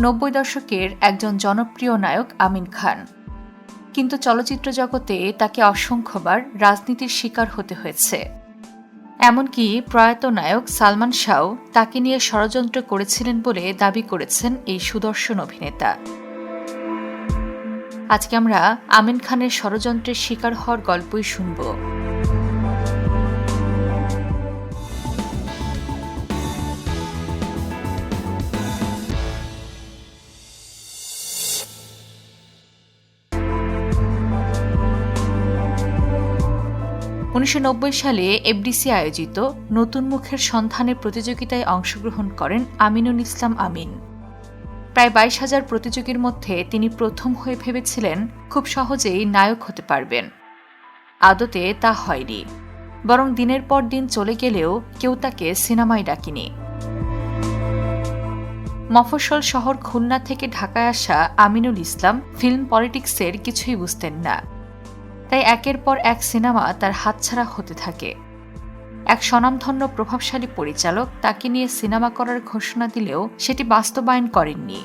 নব্বই দশকের একজন জনপ্রিয় নায়ক আমিন খান। কিন্তু চলচ্চিত্র জগতে তাকে অসংখ্যবার রাজনীতির শিকার হতে হয়েছে। এমনকি প্রয়াত নায়ক সালমান শাহ তাকে নিয়ে ষড়যন্ত্র করেছিলেন বলে দাবি করেছেন এই সুদর্শন অভিনেতা। আজকে আমরা আমিন খানের ষড়যন্ত্রের শিকার হওয়ার গল্পই শুনব। উনিশশো নব্বই সালে এফডিসি আয়োজিত নতুন মুখের সন্ধানের প্রতিযোগিতায় অংশগ্রহণ করেন আমিনুল ইসলাম আমিন। প্রায় বাইশ হাজার প্রতিযোগীর মধ্যে তিনি প্রথম হয়ে ভেবেছিলেন খুব সহজেই নায়ক হতে পারবেন। আদতে তা হয়নি। বরং দিনের পর দিন চলে গেলেও কেউ তাকে সিনেমায় ডাকিনি। মফস্বল শহর খুলনা থেকে ঢাকায় আসা আমিনুল ইসলাম ফিল্ম পলিটিক্সের কিছুই বুঝতেন না। তাই একের পর এক সিনেমা তার হাতছাড়া হতে থাকে। এক স্বনামধন্য প্রভাবশালী পরিচালক তাকে নিয়ে সিনেমা করার ঘোষণা দিলেও সেটি বাস্তবায়ন করেননি।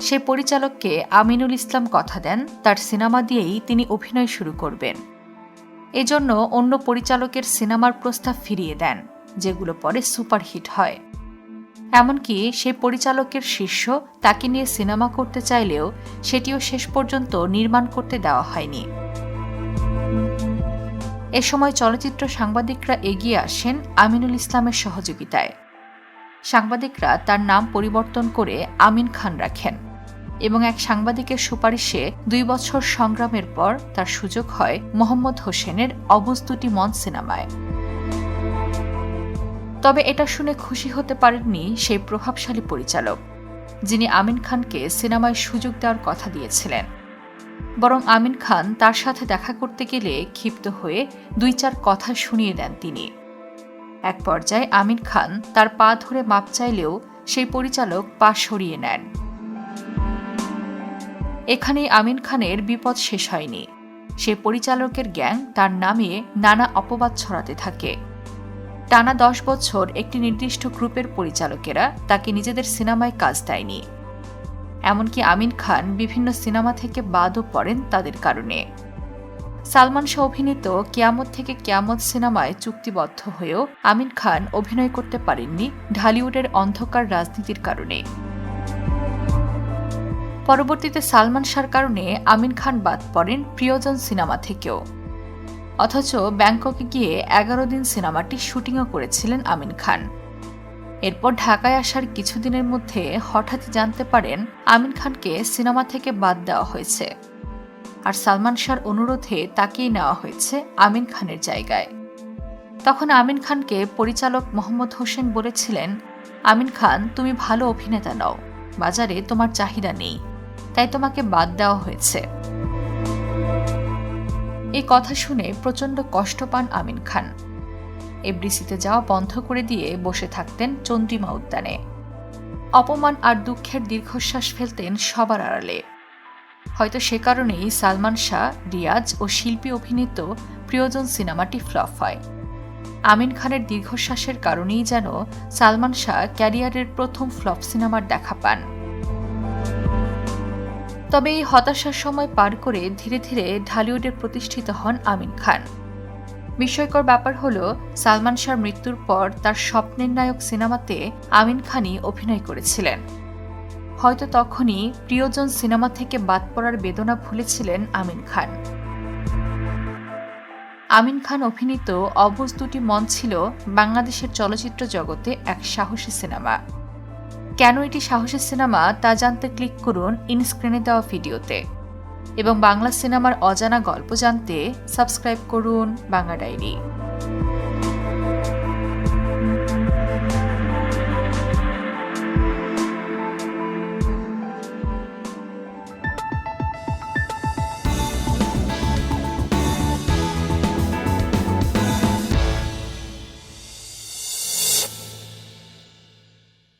সে পরিচালককে আমিনুল ইসলাম কথা দেন, তার সিনেমা দিয়েই তিনি অভিনয় শুরু করবেন। এজন্য অন্য পরিচালকের সিনেমার প্রস্তাব ফিরিয়ে দেন, যেগুলো পরে সুপারহিট হয়। এমনকি সেই পরিচালকের শিষ্য তাকে নিয়ে সিনেমা করতে চাইলেও সেটিও শেষ পর্যন্ত নির্মাণ করতে দেওয়া হয়নি। এ সময় চলচ্চিত্র সাংবাদিকরা এগিয়ে আসেন আমিনুল ইসলামের সহযোগিতায়। সাংবাদিকরা তার নাম পরিবর্তন করে আমিন খান রাখেন এবং এক সাংবাদিকের সুপারিশে দুই বছর সংগ্রামের পর তার সুযোগ হয় মোহাম্মদ হোসেনের অবুজ দুটি মন সিনেমায়। তবে এটা শুনে খুশি হতে পারেননি সেই প্রভাবশালী পরিচালক, যিনি আমিন খানকে সিনেমায় সুযোগ দেওয়ার কথা দিয়েছিলেন। বরং আমিন খান তার সাথে দেখা করতে গেলে ক্ষিপ্ত হয়ে দুই চার কথা শুনিয়ে দেন তিনি। এক পর্যায়ে আমিন খান তার পা ধরে মাপ চাইলেও সেই পরিচালক পা সরিয়ে নেন। এখানেই আমিন খানের বিপদ শেষ হয়নি। সে পরিচালকের গ্যাং তার নামে নানা অপবাদ ছড়াতে থাকে। টানা দশ বছর একটি নির্দিষ্ট গ্রুপের পরিচালকেরা তাকে নিজেদের সিনেমায় কাজ দেয়নি। এমনকি আমিন খান বিভিন্ন সিনেমা থেকে বাদও পড়েন তাদের কারণে। সালমান শাহ অভিনীত কেয়ামত থেকে কেয়ামত সিনেমায় চুক্তিবদ্ধ হয়েও আমিন খান অভিনয় করতে পারেননি ঢালিউডের অন্ধকার রাজনীতির কারণে। পরবর্তীতে সালমান শাহর কারণে আমিন খান বাদ পড়েন প্রিয়জন সিনেমা থেকেও। অথচ ব্যাংককে গিয়ে এগারো দিন সিনেমাটি শুটিংও করেছিলেন আমিন খান। এরপর ঢাকায় আসার কিছুদিনের মধ্যে হঠাৎ জানতে পারেন আমিন খানকে সিনেমা থেকে বাদ দেওয়া হয়েছে। আর সালমান শাহর অনুরোধে তাকেই নেওয়া হয়েছে আমিন খানের জায়গায়। তখন আমিন খানকে পরিচালক মোহাম্মদ হোসেন বলেছিলেন, আমিন খান, তুমি ভালো অভিনেতা নও। বাজারে তোমার চাহিদা নেই। তাই তোমাকে বাদ দেওয়া হয়েছে। এই কথা শুনে প্রচণ্ড কষ্ট পান আমিন খান। এফডিসিতে যাওয়া বন্ধ করে দিয়ে বসে থাকতেন চন্দ্রিমা উদ্যানে। অপমান আর দুঃখের দীর্ঘশ্বাস ফেলতেন সবার আড়ালে। হয়তো সে কারণেই সালমান শাহ, রিয়াজ ও শিল্পী অভিনীত প্রিয়জন সিনেমাটি ফ্লপ হয়। আমিন খানের দীর্ঘশ্বাসের কারণেই যেন সালমান শাহ ক্যারিয়ারের প্রথম ফ্লপ সিনেমার দেখা পান। তবে এই হতাশার সময় পার করে ধীরে ধীরে ঢালিউডে প্রতিষ্ঠিত হন আমিন খান। বিস্ময়কর ব্যাপার হল, সালমান শাহর মৃত্যুর পর তার স্বপ্নের নায়ক সিনেমাতে আমিন খানই অভিনয় করেছিলেন। হয়তো তখনই প্রিয়জন সিনেমা থেকে বাদ পড়ার বেদনা ভুলেছিলেন আমিন খান। আমিন খান অভিনীত অবুজ দুটি মন ছিল বাংলাদেশের চলচ্চিত্র জগতে এক সাহসী সিনেমা। কেন এটি সাহসী সিনেমা তা জানতে ক্লিক করুন ইনস্ক্রিনে দেওয়া ভিডিওতে। এবং বাংলা সিনেমার অজানা গল্প জানতে সাবস্ক্রাইব করুন বাংলা ডায়েরি।